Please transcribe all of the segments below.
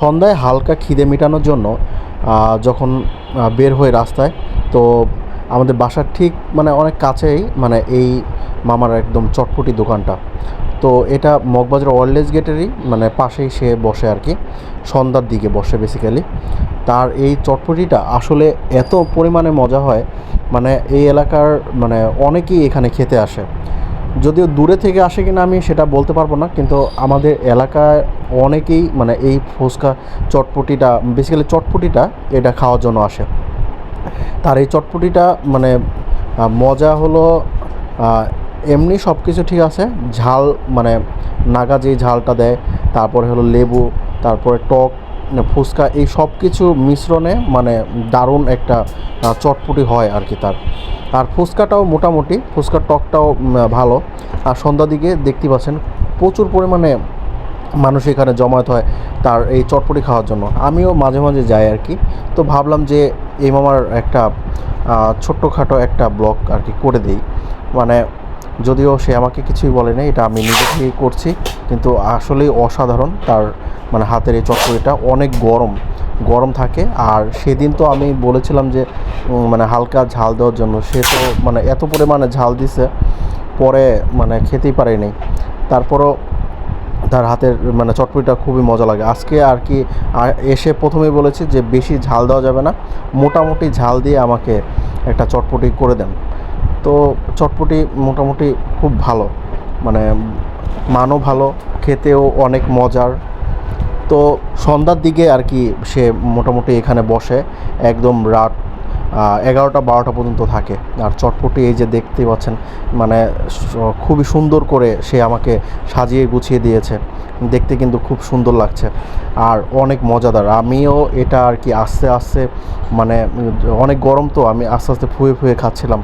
সন্ধ্যায় হালকা খিদে মেটানোর জন্য যখন বের হই রাস্তায়, তো আমাদের বাসার ঠিক মানে অনেক কাছেই মানে এই মামার একদম চটপটি দোকানটা। তো এটা মগবাজার ওয়ারলেস গেটেরই মানে পাশেই সে বসে আর কি সন্ধ্যার দিকে বসে বেসিক্যালি তার এই চটপটিটা আসলে এত পরিমাণে মজা হয় মানে এই এলাকার মানে অনেকেই এখানে খেতে আসে। যদিও দূরে থেকে আসে কিনা আমি সেটা বলতে পারব না, কিন্তু আমাদের এলাকায় অনেকেই মানে এই ফুচকা চটপটিটা বেসিক্যালি চটপটিটা এটা খাওয়ার জন্য আসে। তার এই চটপটিটা মানে মজা হলো এমনি সব কিছু ঠিক আছে। ঝাল মানে নাগা যে ঝালটা দেয়, তারপরে হলো লেবু, তারপরে টক মানে ফুচকা, এই সব কিছু মিশ্রণে মানে দারুণ একটা চটপটি হয় আর কি তার। আর ফুচকাটাও মোটামুটি, ফুচকার টকটাও ভালো। আর সন্ধ্যার দিকে দেখতে পাচ্ছেন প্রচুর পরিমাণে মানুষ এখানে জমায়েত হয় তার এই চটপটি খাওয়ার জন্য। আমিও মাঝে মাঝে যাই আর কি। তো ভাবলাম যে এই মামার একটা ছোট্টখাটো একটা ব্লগ আর কি করে দিই। মানে যদিও সে আমাকে কিছুই বলে বলেনি এটা আমি নিজে থেকেই করছি। কিন্তু আসলেই অসাধারণ তার মানে হাতের এই চটপটিটা। অনেক গরম গরম থাকে। আর সেদিন তো আমি বলেছিলাম যে মানে হালকা ঝাল দেওয়ার জন্য। সে তো মানে এত পরিমাণে ঝাল দিছে, পরে মানে খেতেই পারেনি। তারপরও তার হাতের মানে চটপটিটা খুবই মজা লাগে। আজকে আর কি এসে প্রথমেই বলেছি যে বেশি ঝাল দেওয়া যাবে না। মোটামুটি ঝাল দিয়ে আমাকে একটা চটপটি করে দেন। তো চটপটি মোটামুটি খুব ভালো। মানে মানও ভালো, খেতেও অনেক মজার। তো সন্ধ্যার দিকে আর কি সে মোটামুটি এখানে বসে, একদম রাত এগারোটা বারোটা পর্যন্ত থাকে। আর চটপটি এই যে দেখতেই পাচ্ছেন মানে খুবই সুন্দর করে সে আমাকে সাজিয়ে গুছিয়ে দিয়েছে। দেখতে কিন্তু খুব সুন্দর লাগছে। আর অনেক মজাদার। আমিও এটা আর কি আস্তে আস্তে মানে অনেক গরম তো, আমি আস্তে আস্তে ফুয়ে ফুয়ে খাচ্ছিলাম।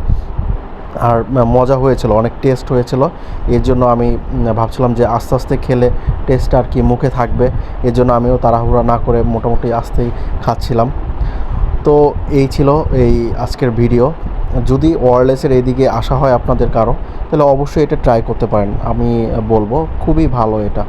আর মজা হয়েছিল, অনেক টেস্ট হয়েছিল। এর জন্য আমি ভাবছিলাম যে আস্তে আস্তে খেলে টেস্ট আর কি মুখে থাকবে। এর জন্য আমিও তাড়াহুড়া না করে মোটামুটি আস্তেই খাচ্ছিলাম। তো এই ছিল এই আজকের ভিডিও যদি ওয়ারলেসের এদিকে আসা হয় আপনাদের কারও, তাহলে অবশ্যই এটা ট্রাই করতে পারেন, আমি বলব, খুবই ভালো এটা।